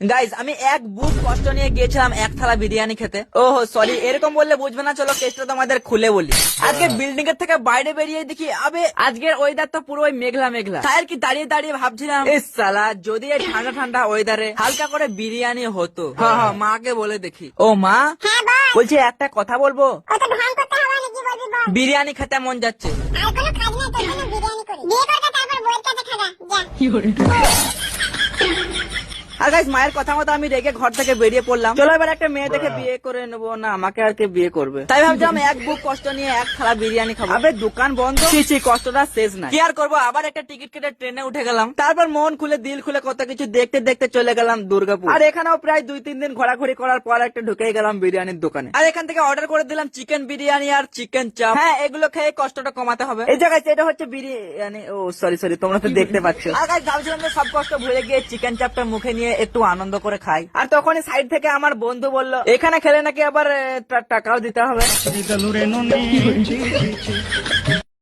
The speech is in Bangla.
গাইজ আমি এক বুক কষ্ট নিয়ে গিয়েছিলাম এক থালা বিরিয়ানি খেতে। ওহো সরি এরকম বললে বুঝবে না চলো কেসটা তোমাদের খুলে বলি। আজকে বিল্ডিং এর থেকে বাইরে বেরিয়ে দেখি আবে আজকের ওয়েদার তো পুরো মেঘলা মেঘলা। তাই আর কি দাঁড়িয়ে দাঁড়িয়ে ভাবছিলাম এই সালা যদি এই ঠান্ডা ঠান্ডা ওয়েদারে হালকা করে বিরিয়ানি হতো। হ্যাঁ হ্যাঁ মাকে বলে দেখি। ও মা হ্যাঁ বল। বলছি একটা কথা বলব? ও বিরিয়ানি খেতে মন যাচ্ছে। বিরিয়ানি করি। বিয়ে করতে তারপর বইয়ের কাছে খাগা যা। আর গাইস মায়ের কথা মতো আমি রেগে ঘর থেকে বেরিয়ে পড়লাম। চলো এবার একটা মেয়ে দেখে বিয়ে করে নেব। না আমাকে আর কে বিয়ে করবে? তাই ভাবছিলাম এক বুক কষ্ট নিয়ে এক থালা বিরিয়ানি খাব। আবে দোকান বন্ধ। ছি ছি কষ্টটা শেষ নাই। কি আর করব? আবার একটা টিকিট কেটে ট্রেনে উঠে গেলাম। তারপর মন খুলে দিল খুলে কত কিছু দেখতে দেখতে চলে গেলাম দুর্গাপুর। আর এখানেও প্রায় দুই তিন দিন ঘোরাঘুরি করার পর একটা ঢুকে গেলাম বিরিয়ানির দোকানে। আর এখান থেকে অর্ডার করে দিলাম চিকেন বিরিয়ানি আর চিকেন চাপ হ্যাঁ এগুলো খেয়ে কষ্টটা কমাতে হবে। এই জায়গায় এটা হচ্ছে বিরিয়ানি। ও সরি সরি তোমরা তো দেখতে পাচ্ছ। আর guys, ভাবছিলাম যে সব কষ্ট ভুলে গিয়ে চিকেন চাপটা মুখে নিয়ে একটু আনন্দ করে খাই। আর তখনই সাইড থেকে আমার বন্ধু বলল, এখানে খেলে নাকি আবার টাকাও দিতে হবে?